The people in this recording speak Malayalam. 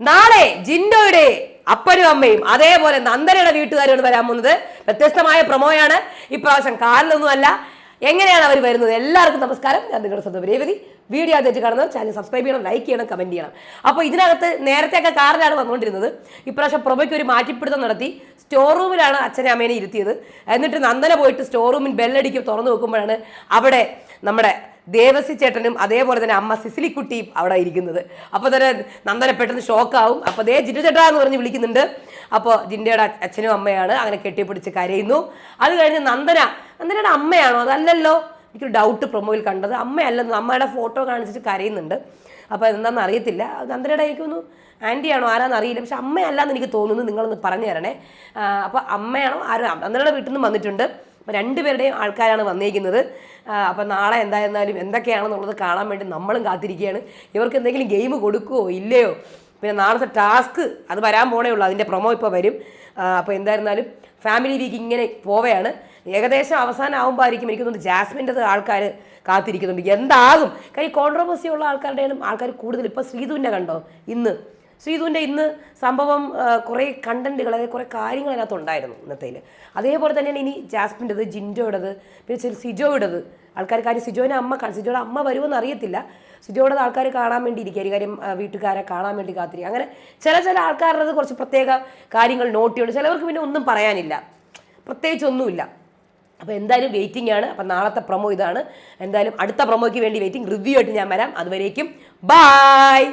നാളെ ജിൻഡോയുടെ അപ്പനും അമ്മയും അതേപോലെ നന്ദനയുടെ വീട്ടുകാരോട് വരാൻ പോകുന്നത്. വ്യത്യസ്തമായ പ്രൊമോയാണ് ഇപ്രാവശ്യം കാറിലൊന്നുമല്ല. എങ്ങനെയാണ് അവർ വരുന്നത്? എല്ലാവർക്കും നമസ്കാരം. ഞാൻ നിങ്ങളുടെ സ്വന്തം രേവതി. വീഡിയോ ആദ്യമായിട്ട് കാണുന്നത് ചാനൽ സബ്സ്ക്രൈബ് ചെയ്യണം ലൈക്ക് ചെയ്യണം കമന്റ് ചെയ്യണം. അപ്പോൾ ഇതിനകത്ത് നേരത്തെയൊക്കെ കാറിലാണ് വന്നുകൊണ്ടിരുന്നത്. ഇപ്രാവശ്യം പ്രഭയ്ക്ക് ഒരു മാറ്റിപ്പിടുത്തം നടത്തി. സ്റ്റോർ റൂമിലാണ് അച്ഛനെ അമ്മേനെ ഇരുത്തിയത്. എന്നിട്ട് നന്ദന പോയിട്ട് സ്റ്റോർ റൂമിൽ ബെല്ലടിക്കും തുറന്നു നോക്കുമ്പോഴാണ് അവിടെ നമ്മുടെ ദേവസി ചേട്ടനും അതേപോലെ തന്നെ അമ്മ സിസിലിക്കുട്ടിയും അവിടെ ഇരിക്കുന്നത്. അപ്പോൾ തന്നെ നന്ദന പെട്ടെന്ന് ഷോക്കാവും. അപ്പോൾ ദേ ജിൻഡു ചേട്ടാ എന്ന് പറഞ്ഞ് വിളിക്കുന്നുണ്ട്. അപ്പോൾ ജിൻഡയുടെ അച്ഛനും അമ്മയാണ്. അങ്ങനെ കെട്ടിപ്പിടിച്ച് കരയുന്നു. അത് കഴിഞ്ഞ് നന്ദന നന്ദനയുടെ അമ്മയാണോ? അതല്ലല്ലോ. എനിക്കൊരു ഡൗട്ട് പ്രൊമോയിൽ കണ്ടത്. അമ്മയല്ലെന്ന് അമ്മയുടെ ഫോട്ടോ കാണിച്ചിട്ട് കരയുന്നുണ്ട്. അപ്പോൾ എന്താണെന്ന് അറിയത്തില്ല. നന്ദനയുടെ എനിക്കൊന്നു ആന്റിയാണോ ആരാന്ന് അറിയില്ല. പക്ഷെ അമ്മയല്ലാന്ന് എനിക്ക് തോന്നുന്നു. നിങ്ങളൊന്ന് പറഞ്ഞു തരണേ. അപ്പോൾ അമ്മയാണോ? ആരും? നന്ദനയുടെ വീട്ടിൽ നിന്ന് വന്നിട്ടുണ്ട്. അപ്പോൾ രണ്ടുപേരുടെയും ആൾക്കാരാണ് വന്നിരിക്കുന്നത് അപ്പോൾ നാളെ എന്തായിരുന്നാലും എന്തൊക്കെയാണെന്നുള്ളത് കാണാൻ വേണ്ടി നമ്മളും കാത്തിരിക്കുകയാണ്. ഇവർക്ക് എന്തെങ്കിലും ഗെയിം കൊടുക്കുമോ ഇല്ലയോ? പിന്നെ നാളത്തെ ടാസ്ക് അത് വരാൻ പോണേ ഉള്ളൂ. അതിന്റെ പ്രൊമോ ഇപ്പോൾ വരും. അപ്പോൾ എന്തായിരുന്നാലും ഫാമിലി വീക്ക് ഇങ്ങനെ പോവുകയാണ് ഏകദേശം അവസാനം ആകുമ്പോൾ ആയിരിക്കും എനിക്ക് തോന്നുന്നു ജാസ്മിന്റെ ആൾക്കാർ കാത്തിരിക്കുന്നുണ്ട്. എന്താകും? കാര്യം കോൺട്രവേഴ്സി ഉള്ള ആൾക്കാരുടെയും ആൾക്കാർ കൂടുതൽ. ഇപ്പോൾ ശ്രീധുവിന്റെ കണ്ടോ? ഇന്ന്. ശ്രീധുവിന്റെ ഇന്ന് സംഭവം കുറേ കണ്ടന്റുകൾ അതായത് കുറേ കാര്യങ്ങൾ അതിനകത്ത് ഉണ്ടായിരുന്നു ഇന്നത്തേൽ അതേപോലെ തന്നെയാണ് ഇനി ജാസ്മിന്റെത് ജിൻഡോയുടേത് പിന്നെ സിജോയുടേത്. ആൾക്കാർ കാര്യം സിജോനെ അമ്മ സിജോയുടെ അമ്മ വരുമെന്ന് അറിയത്തില്ല. സിജോയുടെ ആൾക്കാർ കാണാൻ വേണ്ടി ഇരിക്കുക കാര്യം വീട്ടുകാരെ കാണാൻ വേണ്ടി കാത്തിരിക്കുക അങ്ങനെ ചില ചില ആൾക്കാരുടെ കുറച്ച് പ്രത്യേക കാര്യങ്ങൾ നോട്ട് ചെയ്യുന്നുണ്ട് ചിലവർക്ക് പിന്നെ ഒന്നും പറയാനില്ല. പ്രത്യേകിച്ചൊന്നുമില്ല. അപ്പോൾ എന്തായാലും വെയിറ്റിംഗ് ആണ്. അപ്പം നാളത്തെ പ്രൊമോ ഇതാണ്. എന്തായാലും അടുത്ത പ്രൊമോയ്ക്ക് വേണ്ടി വെയിറ്റിംഗ് റിവ്യൂ ആയിട്ട് ഞാൻ വരാം. അതുവരേക്കും ബായ്